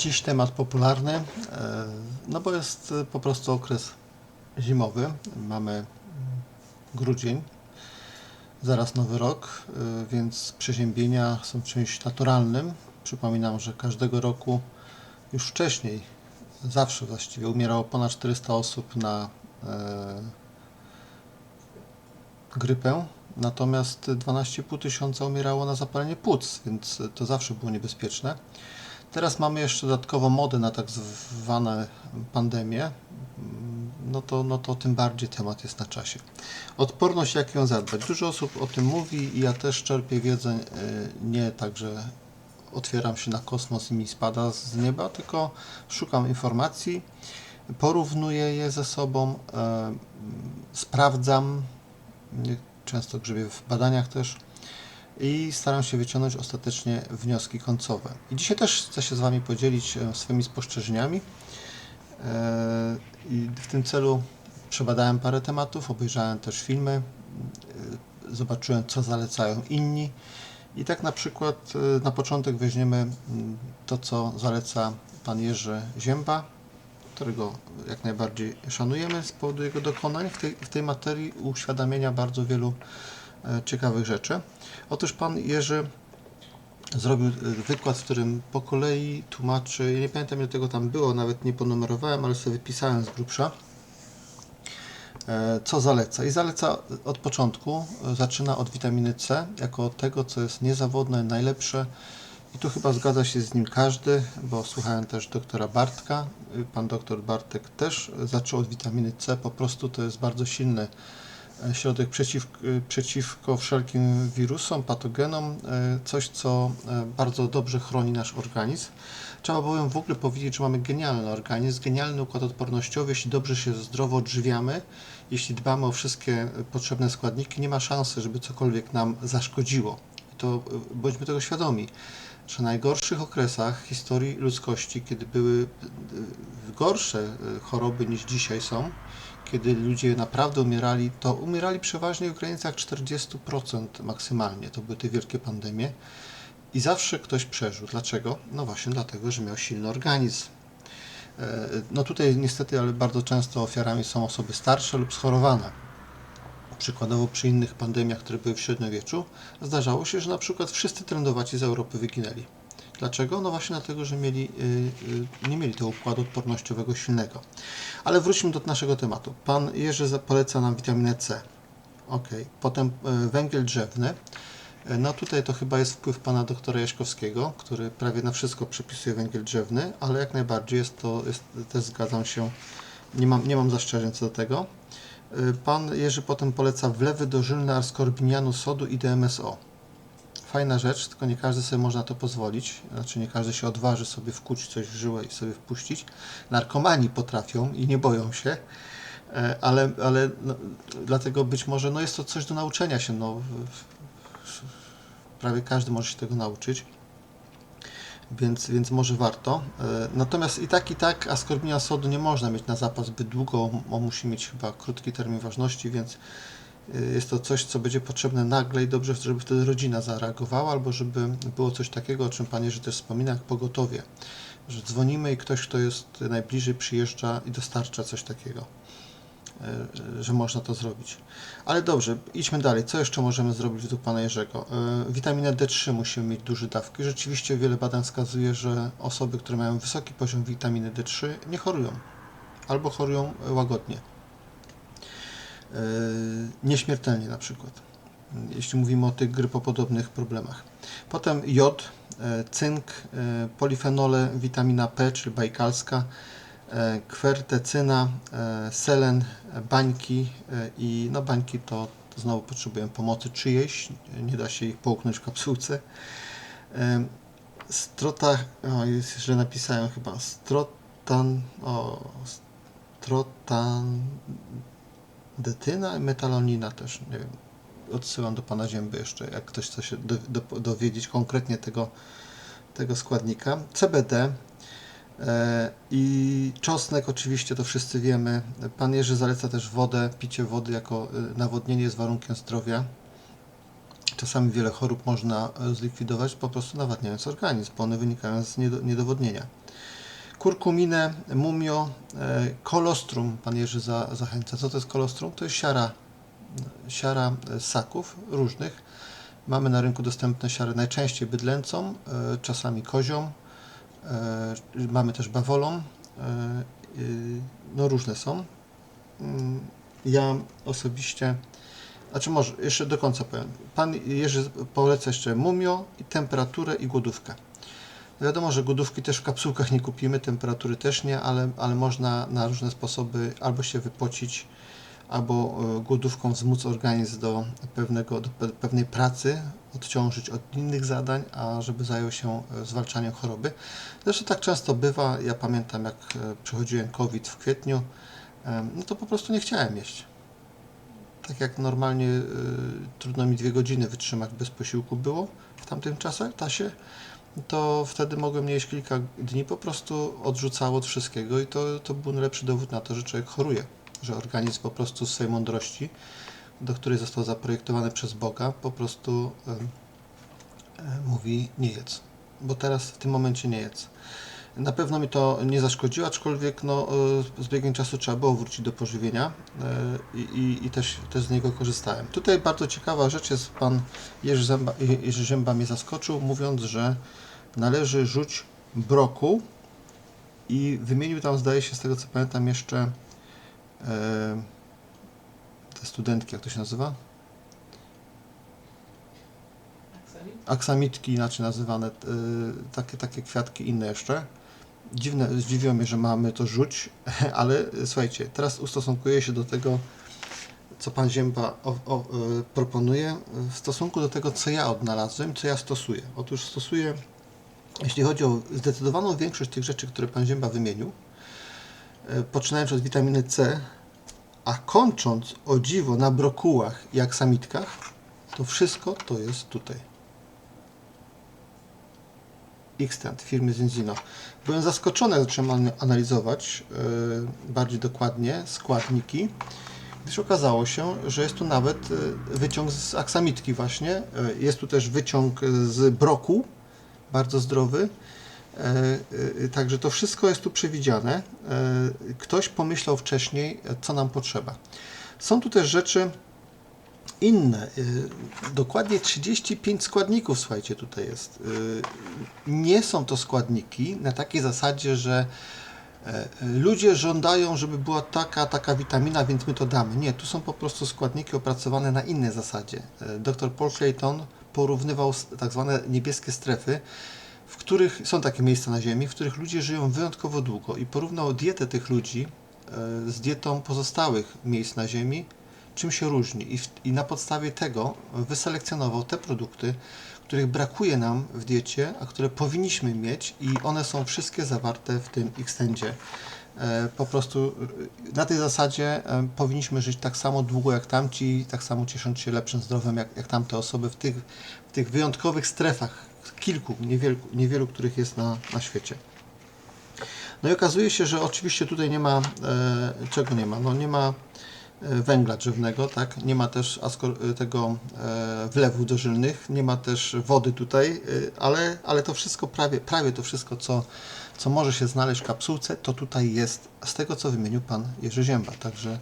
Dziś temat popularny, e, no bo jest e, po prostu okres zimowy. Mamy grudzień, zaraz nowy rok, e, więc przeziębienia są czymś naturalnym. Przypominam, że każdego roku już wcześniej, zawsze właściwie umierało ponad 400 osób na grypę, natomiast 12,5 tysiąca umierało na zapalenie płuc, więc to zawsze było niebezpieczne. Teraz mamy jeszcze dodatkowo modę na tak zwane pandemie, no to, no to tym bardziej temat jest na czasie. Odporność, jak ją zadbać? Dużo osób o tym mówi i ja też czerpię wiedzę, y, nie tak, że otwieram się na kosmos i mi spada z nieba, tylko szukam informacji, porównuję je ze sobą, e, sprawdzam, często grzebię w badaniach też i staram się wyciągnąć ostatecznie wnioski końcowe. I dzisiaj też chcę się z Wami podzielić e, swoimi spostrzeżeniami. E, I w tym celu przebadałem parę tematów, obejrzałem też filmy, e, zobaczyłem co zalecają inni. I tak na przykład na początek weźmiemy to, co zaleca pan Jerzy Zięba, którego jak najbardziej szanujemy z powodu jego dokonań w tej, w tej materii uświadamienia bardzo wielu ciekawych rzeczy. Otóż pan Jerzy zrobił e, wykład, w którym po kolei tłumaczy, ja nie pamiętam ile tego tam było, nawet nie ponumerowałem, ale sobie wypisałem z grubsza, e, co zaleca. I zaleca od początku, e, zaczyna od witaminy C, jako tego, co jest niezawodne, najlepsze. I tu chyba zgadza się z nim każdy, bo słuchałem też doktora Bartka. Pan doktor Bartek też zaczął od witaminy C, po prostu to jest bardzo silny środek przeciw, przeciwko wszelkim wirusom, patogenom, e, coś co e, bardzo dobrze chroni nasz organizm. Trzeba bowiem w ogóle powiedzieć, że mamy genialny organizm, genialny układ odpornościowy, jeśli dobrze się zdrowo odżywiamy, jeśli dbamy o wszystkie e, potrzebne składniki, nie ma szansy, żeby cokolwiek nam zaszkodziło. To bądźmy tego świadomi że w najgorszych okresach historii ludzkości, kiedy były e, gorsze e, choroby niż dzisiaj są, kiedy ludzie naprawdę umierali, to umierali przeważnie w granicach 40% maksymalnie. To były te wielkie pandemie. I zawsze ktoś przeżył. Dlaczego? No właśnie dlatego, że miał silny organizm. E, No tutaj niestety, ale bardzo często ofiarami są osoby starsze lub schorowane. Przykładowo przy innych pandemiach, które były w średniowieczu, zdarzało się, że na przykład wszyscy trendowaci z Europy wyginęli. Dlaczego? No właśnie dlatego, że mieli, y, y, nie mieli tego układu odpornościowego silnego. Ale wróćmy do naszego tematu. Pan Jerzy poleca nam witaminę C. Ok. Potem y, węgiel drzewny. Y, No tutaj to chyba jest wpływ pana doktora Jaśkowskiego, który prawie na wszystko przepisuje węgiel drzewny, ale jak najbardziej jest to, jest, też zgadzam się, nie mam, nie mam zastrzeżeń co do tego. Y, Pan Jerzy potem poleca wlewy dożylne askorbinianu sodu i DMSO. Fajna rzecz, tylko nie każdy sobie można to pozwolić. Znaczy nie każdy się odważy sobie wkuć coś w żyłę i sobie wpuścić. Narkomani potrafią i nie boją się, e, ale, ale no, dlatego być może no jest to coś do nauczenia się. No, prawie każdy może się tego nauczyć. Więc, więc może warto. E, Natomiast i tak, i tak askorbina sodu nie można mieć na zapas zbyt długo. On musi mieć chyba krótki termin ważności, więc e, jest to coś, co będzie potrzebne nagle i dobrze, żeby wtedy rodzina zareagowała, albo żeby było coś takiego, o czym Pan Jerzy też wspomina, jak pogotowie. Że dzwonimy i ktoś, kto jest najbliżej, przyjeżdża i dostarcza coś takiego, że można to zrobić. Ale dobrze, idźmy dalej. Co jeszcze możemy zrobić według Pana Jerzego? E, Witaminę D3 musimy mieć duże dawki. Rzeczywiście wiele badań wskazuje, że osoby, które mają wysoki poziom witaminy D3 nie chorują albo chorują łagodnie. E, Nieśmiertelnie na przykład, jeśli mówimy o tych grypopodobnych problemach. Potem jod, e, cynk, e, polifenole, witamina P, czyli bajkalska, e, kwertecyna, e, selen, e, bańki e, i no bańki to, znowu potrzebują pomocy czyjejś, nie da się ich połknąć w kapsułce. E, Strota, o jest źle napisałem chyba, strotan, o, strotan, detyna i metalonina też, nie wiem, odsyłam do Pana Zięby jeszcze, jak ktoś chce się do, do, dowiedzieć konkretnie tego, tego składnika. CBD e, i czosnek oczywiście, to wszyscy wiemy. Pan Jerzy zaleca też wodę, picie wody jako e, nawodnienie jest warunkiem zdrowia. Czasami wiele chorób można e, zlikwidować po prostu nawadniając organizm, bo one wynikają z niedo, niedowodnienia. kurkuminę, mumio, e, kolostrum pan Jerzy za, zachęca. Co to jest kolostrum? To jest siara, siara e, ssaków różnych. Mamy na rynku dostępne siary najczęściej bydlęcą, e, czasami kozią, e, mamy też bawolą, e, y, no różne są. Mm, Ja osobiście, znaczy może jeszcze do końca powiem. Pan Jerzy poleca jeszcze mumio, i temperaturę i głodówkę. Wiadomo, że głodówki też w kapsułkach nie kupimy, temperatury też nie, ale, ale można na różne sposoby albo się wypocić, albo e, głodówką wzmóc organizm do, pewnego, do pe- pewnej pracy, odciążyć od innych zadań, a żeby zajął się e, zwalczaniem choroby. Zresztą tak często bywa, ja pamiętam jak e, przychodziłem COVID w kwietniu, no to po prostu nie chciałem jeść. Tak jak normalnie y, trudno mi dwie godziny wytrzymać bez posiłku było w tamtym czasie, czasie to wtedy mogłem jeść kilka dni, po prostu odrzucało od wszystkiego i to, to był najlepszy dowód na to, że człowiek choruje, że organizm po prostu z swojej mądrości, do której został zaprojektowany przez Boga, po prostu mówi nie jedz, bo teraz w tym momencie nie jedz. Na pewno mi to nie zaszkodziło, aczkolwiek no, e, z biegiem czasu trzeba było wrócić do pożywienia e, i, i, i też, też z niego korzystałem. Tutaj bardzo ciekawa rzecz jest, pan Jerzy, Zęba, Jerzy Zięba mnie zaskoczył, mówiąc, że należy rzuć brokuł i wymienił tam, zdaje się, z tego co pamiętam, jeszcze te studentki, jak to się nazywa? aksamitki inaczej nazywane, y, takie, takie kwiatki inne jeszcze. Dziwne, zdziwiło mnie, że mamy to rzuć, ale y, słuchajcie, teraz ustosunkuję się do tego, co Pan Zięba o, o, y, proponuje, w stosunku do tego, co ja odnalazłem, co ja stosuję. Otóż stosuję, jeśli chodzi o zdecydowaną większość tych rzeczy, które Pan Zięba wymienił, poczynając od witaminy C, a kończąc o dziwo na brokułach i aksamitkach, to wszystko to jest tutaj. Xtent firmy Zinzino. Byłem zaskoczony, jak zacząłem an- analizować yy, bardziej dokładnie składniki, gdyż okazało się, że jest tu nawet yy, wyciąg z aksamitki właśnie. Jest tu też wyciąg z broku, bardzo zdrowy. Yy, yy, Także to wszystko jest tu przewidziane. Yy, Ktoś pomyślał wcześniej, co nam potrzeba. Są tu też rzeczy inne. Dokładnie 35 składników, słuchajcie, tutaj jest. Nie są to składniki na takiej zasadzie, że e, ludzie żądają, żeby była taka, taka witamina, więc my to damy. Nie, tu są po prostu składniki opracowane na innej zasadzie. E, Dr Paul Clayton porównywał tak zwane niebieskie strefy, w których są takie miejsca na Ziemi, w których ludzie żyją wyjątkowo długo i porównał dietę tych ludzi e, z dietą pozostałych miejsc na Ziemi, czym się różni. I, w, I na podstawie tego wyselekcjonował te produkty, których brakuje nam w diecie, a które powinniśmy mieć i one są wszystkie zawarte w tym Xtendzie. E, Po prostu e, na tej zasadzie powinniśmy żyć tak samo długo jak tamci, tak samo ciesząc się lepszym zdrowiem jak, jak tamte osoby w tych, w tych wyjątkowych strefach, kilku, niewielu, niewielu których jest na, na świecie. No i okazuje się, że oczywiście tutaj nie ma, e, czego nie ma? No nie ma e, węgla drzewnego, tak? Nie ma też e, tego e, wlewów dożylnych, nie ma też wody tutaj, ale, ale to wszystko, prawie, prawie to wszystko, co, co może się znaleźć w kapsułce, to tutaj jest z tego, co wymienił Pan Jerzy Zięba. Także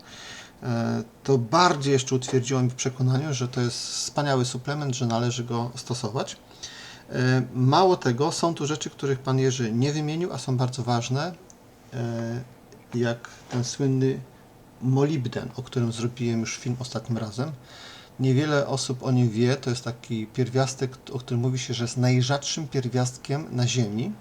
to bardziej jeszcze utwierdziło mnie w przekonaniu, że to jest wspaniały suplement, że należy go stosować. E, Mało tego, są tu rzeczy, których Pan Jerzy nie wymienił, a są bardzo ważne, e, jak ten słynny molibden, o którym zrobiłem już film ostatnim razem. Niewiele osób o nim wie, to jest taki pierwiastek, o którym mówi się, że jest najrzadszym pierwiastkiem na Ziemi.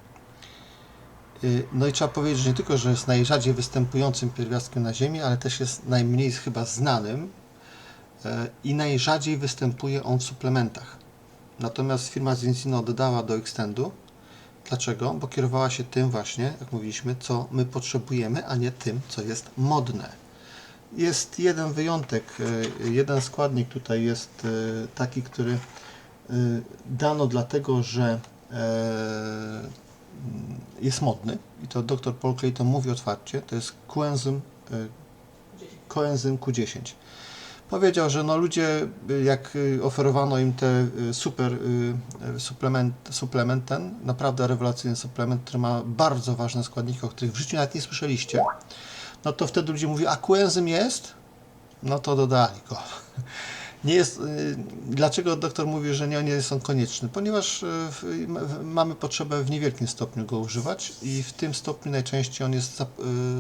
Y, No i trzeba powiedzieć, że nie tylko, że jest najrzadziej występującym pierwiastkiem na Ziemi, ale też jest najmniej chyba znanym e, i najrzadziej występuje on w suplementach. Natomiast firma Zincino dodała do Extendu. Dlaczego? Bo kierowała się tym właśnie, jak mówiliśmy, co my potrzebujemy, a nie tym, co jest modne. Jest jeden wyjątek, e, jeden składnik tutaj jest e, taki, który e, dano dlatego, że e, jest modny i to dr Paul Clayton mówi otwarcie, to jest coenzym, e, coenzym Q10. Powiedział, że no ludzie, y, jak y, oferowano im te y, super y, suplement, suplement ten, naprawdę rewelacyjny suplement, który ma bardzo ważne składniki, o których w życiu nawet nie słyszeliście, no to wtedy ludzie mówią, a coenzym jest? No to dodali go. Nie jest, y, dlaczego doktor mówi, że nie, nie są konieczne? Ponieważ y, mamy potrzebę w niewielkim stopniu go używać i w tym stopniu najczęściej on jest y,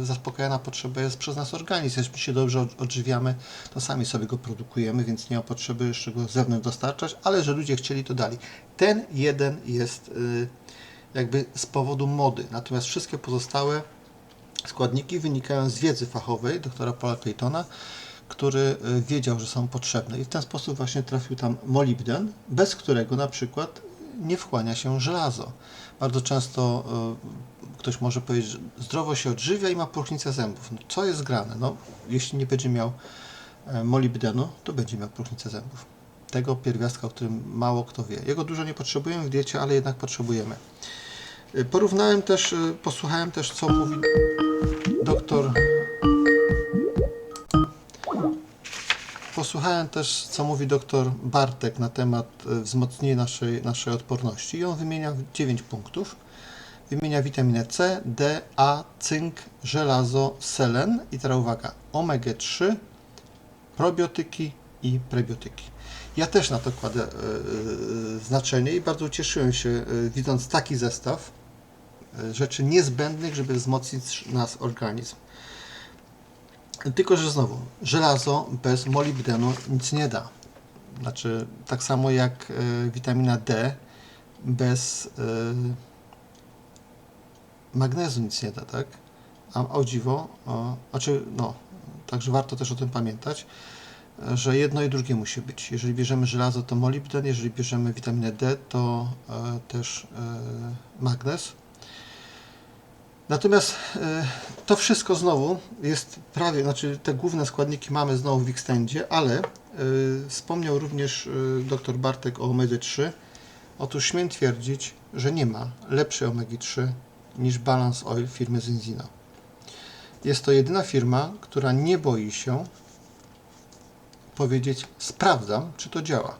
zaspokajana potrzeba jest przez nas organizm. Jeśli się dobrze od- odżywiamy, to sami sobie go produkujemy, więc nie ma potrzeby jeszcze go z zewnątrz dostarczać, ale że ludzie chcieli, to dali. Ten jeden jest jakby z powodu mody, natomiast wszystkie pozostałe składniki wynikają z wiedzy fachowej doktora Paula Claytona, który y, wiedział, że są potrzebne i w ten sposób właśnie trafił tam molibden, bez którego na przykład nie wchłania się żelazo. Bardzo często y, ktoś może powiedzieć, że zdrowo się odżywia i ma próchnicę zębów. No, co jest grane? No, jeśli nie będzie miał e, molibdenu, to będzie miał próchnicę zębów. Tego pierwiastka, o którym mało kto wie. Jego dużo nie potrzebujemy w diecie, ale jednak potrzebujemy. Y, Porównałem też, y, posłuchałem też, co mówi doktor Posłuchałem też, co mówi dr Bartek na temat e, wzmocnienia naszej, naszej odporności i on wymienia 9 punktów. Wymienia witaminę C, D, A, cynk, żelazo, selen i teraz uwaga, omega-3, probiotyki i prebiotyki. Ja też na to kładę e, e, znaczenie i bardzo ucieszyłem się, widząc taki zestaw rzeczy niezbędnych, żeby wzmocnić nasz organizm. Tylko, że znowu, żelazo bez molibdenu nic nie da. Znaczy, tak samo jak e, witamina D bez e, magnezu nic nie da, tak? A, o dziwo, o, znaczy, no, także warto też o tym pamiętać, że jedno i drugie musi być. Jeżeli bierzemy żelazo, to molibden, jeżeli bierzemy witaminę D, to e, też e, magnez. Natomiast e, to wszystko znowu jest prawie, znaczy te główne składniki mamy znowu w Xtendzie, ale e, wspomniał również e, dr Bartek o omega-3. Otóż śmiem twierdzić, że nie ma lepszej omegi-3 niż Balance Oil firmy Zenzino. Jest to jedyna firma, która nie boi się powiedzieć sprawdzam, czy to działa.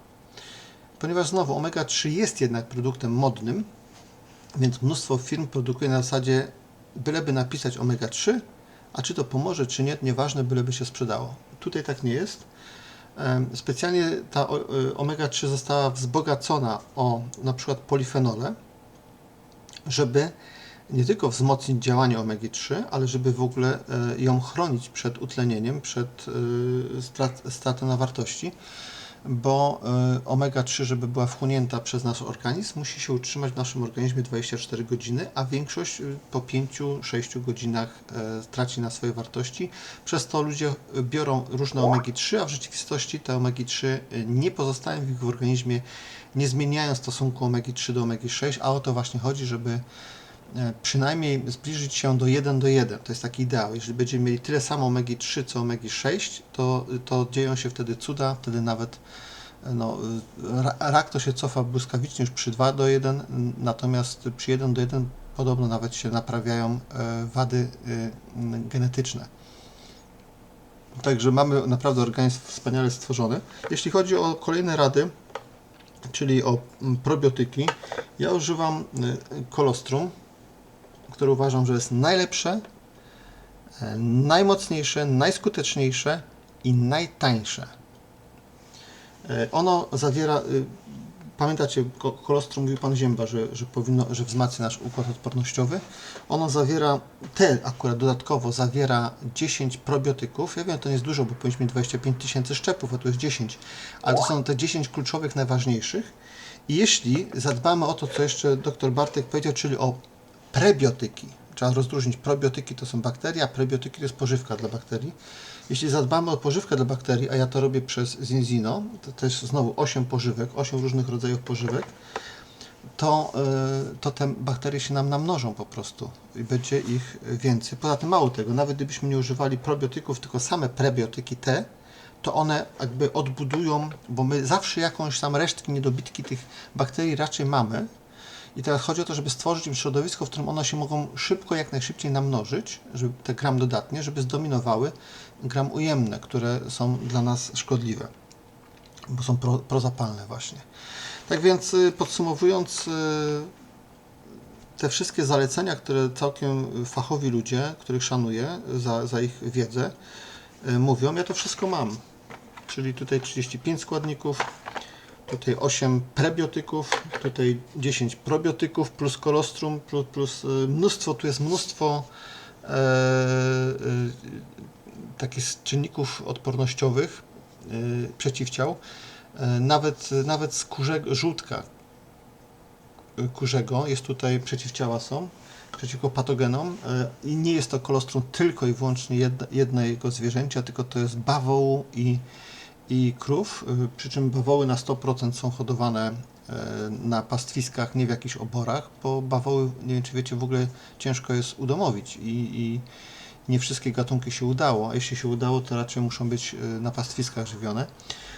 Ponieważ znowu omega-3 jest jednak produktem modnym, więc mnóstwo firm produkuje na zasadzie byleby napisać omega-3, a czy to pomoże, czy nie, nieważne, byleby się sprzedało. Tutaj tak nie jest. Specjalnie ta y, omega-3 została wzbogacona o na przykład polifenole, żeby nie tylko wzmocnić działanie omegi-3, ale żeby w ogóle e, ją chronić przed utlenieniem, przed strat, stratą na wartości, bo e, omega-3, żeby była wchłonięta przez nasz organizm, musi się utrzymać w naszym organizmie 24 godziny, a większość e, po 5-6 godzinach e, traci na swojej wartości. Przez to ludzie biorą różne omegi-3, a w rzeczywistości te omegi-3 e, nie pozostają w ich organizmie, nie zmieniają stosunku omegi-3 do omegi-6, a o to właśnie chodzi, żeby przynajmniej zbliżyć się do 1 do 1. To jest taki ideał. Jeżeli będziemy mieli tyle samo omegi-3 co omegi-6, to, to dzieją się wtedy cuda, wtedy nawet e, no, e, ra- rak to się cofa błyskawicznie już przy 2 do 1, n- natomiast przy 1 do 1 podobno nawet się naprawiają e, wady e, n- genetyczne. Także mamy naprawdę organizm wspaniale stworzony. Jeśli chodzi o kolejne rady, czyli o probiotyki, ja używam y, kolostrum, które uważam, że jest najlepsze, e, najmocniejsze, najskuteczniejsze i najtańsze. E, Ono zawiera, y, pamiętacie, ko- kolostrum mówił Pan Zięba, że, że powinno, że wzmacnia nasz układ odpornościowy. Ono zawiera, te akurat dodatkowo zawiera 10 probiotyków. Ja wiem, to nie jest dużo, bo powinniśmy mieć 25 tysięcy szczepów, a tu jest 10, ale to są te 10 kluczowych, najważniejszych. I jeśli zadbamy o to, co jeszcze dr Bartek powiedział, czyli o prebiotyki, trzeba rozróżnić, probiotyki to są bakterie, a prebiotyki to jest pożywka dla bakterii. Jeśli zadbamy o pożywkę dla bakterii, a ja to robię przez Zinzino, to też znowu 8 pożywek, 8 różnych rodzajów pożywek, to, y, to te bakterie się nam namnożą po prostu i będzie ich więcej. Poza tym mało tego, nawet gdybyśmy nie używali probiotyków, tylko same prebiotyki te, to one jakby odbudują, bo my zawsze jakąś tam resztki, niedobitki tych bakterii raczej mamy I teraz chodzi o to, żeby stworzyć im środowisko, w którym one się mogą szybko, jak najszybciej namnożyć, żeby te gram dodatnie, żeby zdominowały gram ujemne, które są dla nas szkodliwe, bo są pro, prozapalne właśnie. Tak więc y, podsumowując, y, te wszystkie zalecenia, które całkiem fachowi ludzie, których szanuję za, za ich wiedzę, y, mówią, ja to wszystko mam. Czyli tutaj 35 składników, tutaj 8 prebiotyków, tutaj 10 probiotyków plus kolostrum, plus, plus y, mnóstwo, tu jest mnóstwo e, e, takich czynników odpornościowych, y, przeciwciał, e, nawet, nawet z żółtka kurzego jest tutaj przeciwciała są przeciwko patogenom e, i nie jest to kolostrum tylko i wyłącznie jednego zwierzęcia, tylko to jest bawoł i, i krów, y, przy czym bawoły na 100% są hodowane e, na pastwiskach, nie w jakichś oborach, bo bawoły, nie wiem czy wiecie, w ogóle ciężko jest udomowić i, i nie wszystkie gatunki się udało, a jeśli się udało, to raczej muszą być y, na pastwiskach żywione.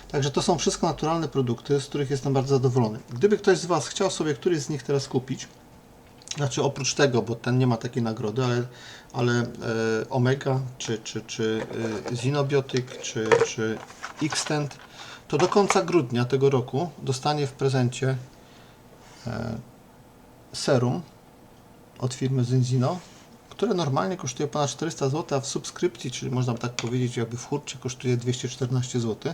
Także to są wszystko naturalne produkty, z których jestem bardzo zadowolony. Gdyby ktoś z Was chciał sobie któryś z nich teraz kupić, znaczy oprócz tego, bo ten nie ma takiej nagrody, ale, ale e, Omega, czy, czy, czy e, Zinobiotyk, czy, czy Xtend, to do końca grudnia tego roku dostanie w prezencie e, serum od firmy Zenzino, które normalnie kosztuje ponad 400 zł, a w subskrypcji, czyli można by tak powiedzieć, jakby w hurcie kosztuje 214 zł.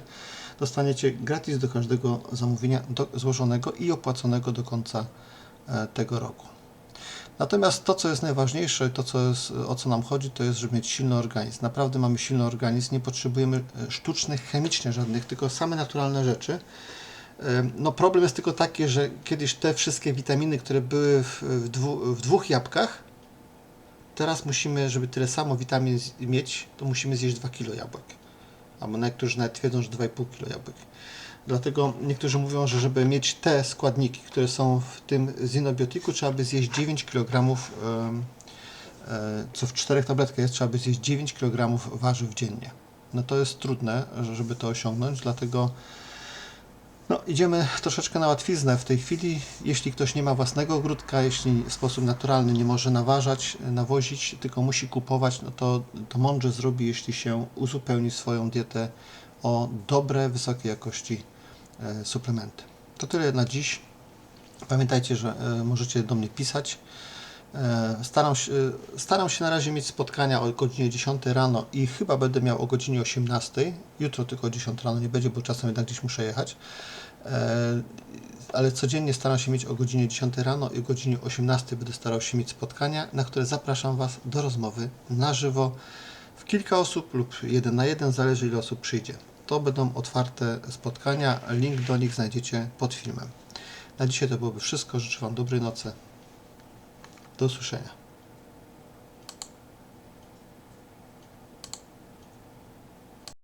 Dostaniecie gratis do każdego zamówienia do, złożonego i opłaconego do końca e, tego roku. Natomiast to, co jest najważniejsze, to, co jest, o co nam chodzi, to jest, żeby mieć silny organizm. Naprawdę mamy silny organizm, nie potrzebujemy e, sztucznych, chemicznie żadnych, tylko same naturalne rzeczy. No problem jest tylko taki, że kiedyś te wszystkie witaminy, które były w, w, dwu, w dwóch jabłkach, teraz musimy, żeby tyle samo witamin mieć, to musimy zjeść 2 kg jabłek. Albo niektórzy nawet twierdzą, że 2,5 kg jabłek. Dlatego niektórzy mówią, że żeby mieć te składniki, które są w tym zinobiotiku, trzeba by zjeść 9 kg, e, co w czterech tabletkach jest, trzeba by zjeść 9 kg warzyw dziennie. No to jest trudne, że- żeby to osiągnąć, dlatego no, idziemy troszeczkę na łatwiznę w tej chwili. Jeśli ktoś nie ma własnego ogródka, jeśli w sposób naturalny nie może naważać, nawozić, tylko musi kupować, no to, to mądrze zrobi, jeśli się uzupełni swoją dietę o dobre, wysokiej jakości suplementy. To tyle na dziś. Pamiętajcie, że e, możecie do mnie pisać. E, Staram się, e, staram się na razie mieć spotkania o godzinie 10 rano i chyba będę miał o godzinie 18. Jutro tylko o 10 rano nie będzie, bo czasem jednak gdzieś muszę jechać. E, Ale codziennie staram się mieć o godzinie 10 rano i o godzinie 18 będę starał się mieć spotkania, na które zapraszam Was do rozmowy na żywo w kilka osób lub jeden na jeden, zależy ile osób przyjdzie. To będą otwarte spotkania, link do nich znajdziecie pod filmem. Na dzisiaj to byłoby wszystko. Życzę Wam dobrej nocy. Do usłyszenia.